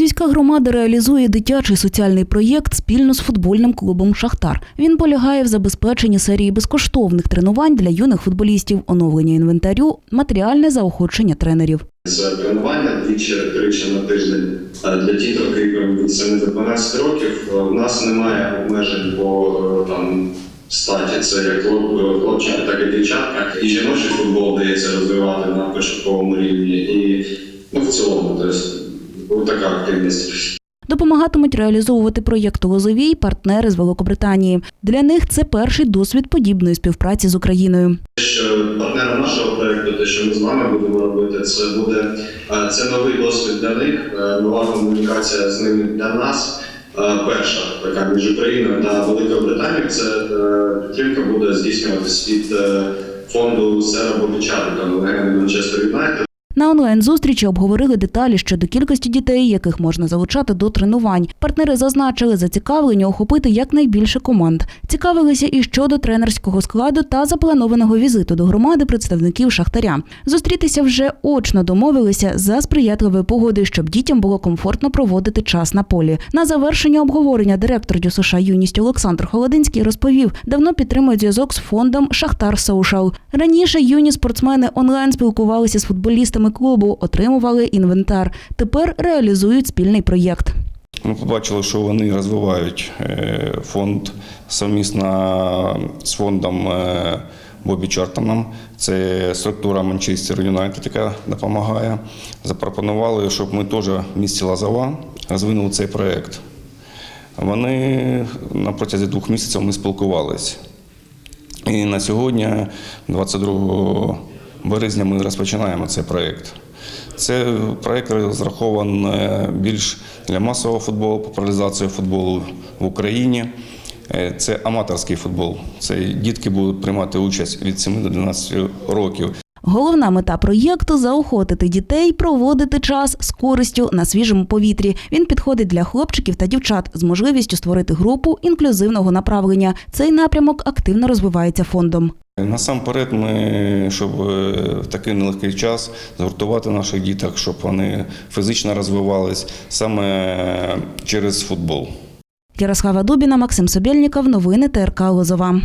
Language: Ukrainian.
Лозівська громада реалізує дитячий соціальний проєкт спільно з футбольним клубом Шахтар. Він полягає в забезпеченні серії безкоштовних тренувань для юних футболістів, оновлення інвентарю, матеріальне заохочення тренерів. Це тренування двічі-тричі на тиждень Е, для діток віком від 7 до 12 років. Е, У нас немає обмежень по е, там статі. Це як хлоп- так і дівчатка. І жіночий футбол дається розвивати на початковому рівні, і ну в цілому, тобто така активність. Допомагатимуть реалізовувати проєкт Лозовій партнери з Великобританії. Для них це перший досвід подібної співпраці з Україною. Що партнером нашого проекту, те, що ми з вами будемо робити, це буде е, це новий досвід для них, е, нова комунікація з ними для нас. Е, Перша така між Україною та Великою Британією. Це підтримка буде здійснюватись від фонду Сера Бобічану та легенди Манчестер Юнайтед. Онлайн-зустрічі обговорили деталі щодо кількості дітей, яких можна залучати до тренувань. Партнери зазначили зацікавлення охопити якнайбільше команд. Цікавилися і щодо тренерського складу та запланованого візиту до громади представників Шахтаря. Зустрітися вже очно домовилися за сприятливої погоди, щоб дітям було комфортно проводити час на полі. На завершення обговорення директор ДЮСШ юність Олександр Холодинський розповів, давно підтримують зв'язок з фондом Шахтар Соушал. Раніше юні спортсмени онлайн спілкувалися з футболістами клубу, отримували інвентар. Тепер реалізують спільний проєкт. Ми побачили, що вони розвивають е, фонд совмісно з фондом е, Бобі Чортоном. Це структура Манчестер Юнайтед, яка допомагає. Запропонували, щоб ми теж в місті Лазова розвинули цей проєкт. Вони на протязі двох місяців ми спілкувалися. І на сьогодні, 22 березня, ми розпочинаємо цей проєкт. Це проєкт розрахований більш для масового футболу, популяризації футболу в Україні. Е, Це аматорський футбол. Це дітки будуть приймати участь від 7 до 12 років. Головна мета проєкту заохотити дітей проводити час з користю на свіжому повітрі. Він підходить для хлопчиків та дівчат з можливістю створити групу інклюзивного направлення. Цей напрямок активно розвивається фондом. Насамперед, ми, щоб е, в такий нелегкий час згуртувати наших діток, щоб вони фізично розвивались саме через футбол. Ярослава Дубіна, Максим Собєльніков. Новини ТРК Лозова.